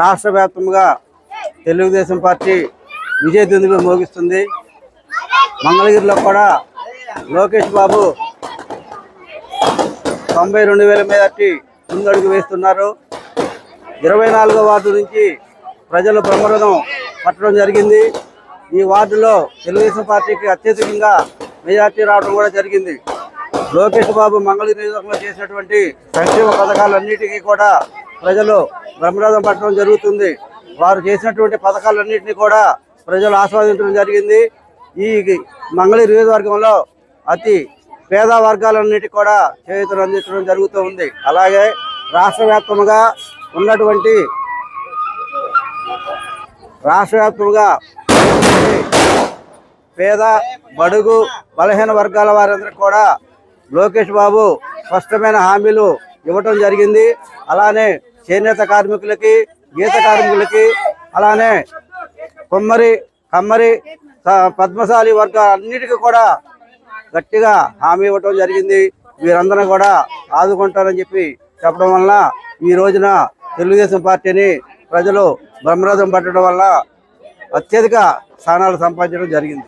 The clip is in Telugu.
రాష్ట్ర వ్యాప్తంగా తెలుగుదేశం పార్టీ విజయ మోగిస్తుంది. మంగళగిరిలో కూడా లోకేష్ బాబు తొంభై రెండు వేల మీదటి ముందడుగు వేస్తున్నారు. ఇరవై నాలుగో వార్డు నుంచి ప్రజలు బ్రహ్మరథం పట్టడం జరిగింది. ఈ వార్డులో తెలుగుదేశం పార్టీకి అత్యధికంగా మెజార్టీ రావడం కూడా జరిగింది. లోకేష్ బాబు మంగళగిరి నియోజకవర్గంలో చేసినటువంటి సంక్షేమ పథకాలన్నిటికీ కూడా ప్రజలు బ్రహ్మరథం పట్టడం జరుగుతుంది. వారు చేసినటువంటి పథకాలన్నింటినీ కూడా ప్రజలు ఆస్వాదించడం జరిగింది. ఈ మంగళి నియోజకవర్గంలో అతి పేద వర్గాలన్నిటి కూడా చేతులు అందించడం జరుగుతూ ఉంది. అలాగే రాష్ట్ర వ్యాప్తంగా ఉన్నటువంటి రాష్ట్ర వ్యాప్తంగా పేద బడుగు బలహీన వర్గాల వారందరికీ కూడా లోకేష్ బాబు స్పష్టమైన హామీలు ఇవ్వటం జరిగింది. అలానే చేనేత కార్మికులకి గీత కార్మికులకి అలానే కొమ్మరి కమ్మరి పద్మశాలి వర్గ అన్నిటికీ కూడా గట్టిగా హామీ ఇవ్వటం జరిగింది. వీరందరూ కూడా ఆదుకుంటారని చెప్పి చెప్పడం వల్ల ఈ రోజున తెలుగుదేశం పార్టీని ప్రజలు బ్రహ్మరథం పట్టడం వల్ల అత్యధిక స్థానాలు సంపాదించడం జరిగింది.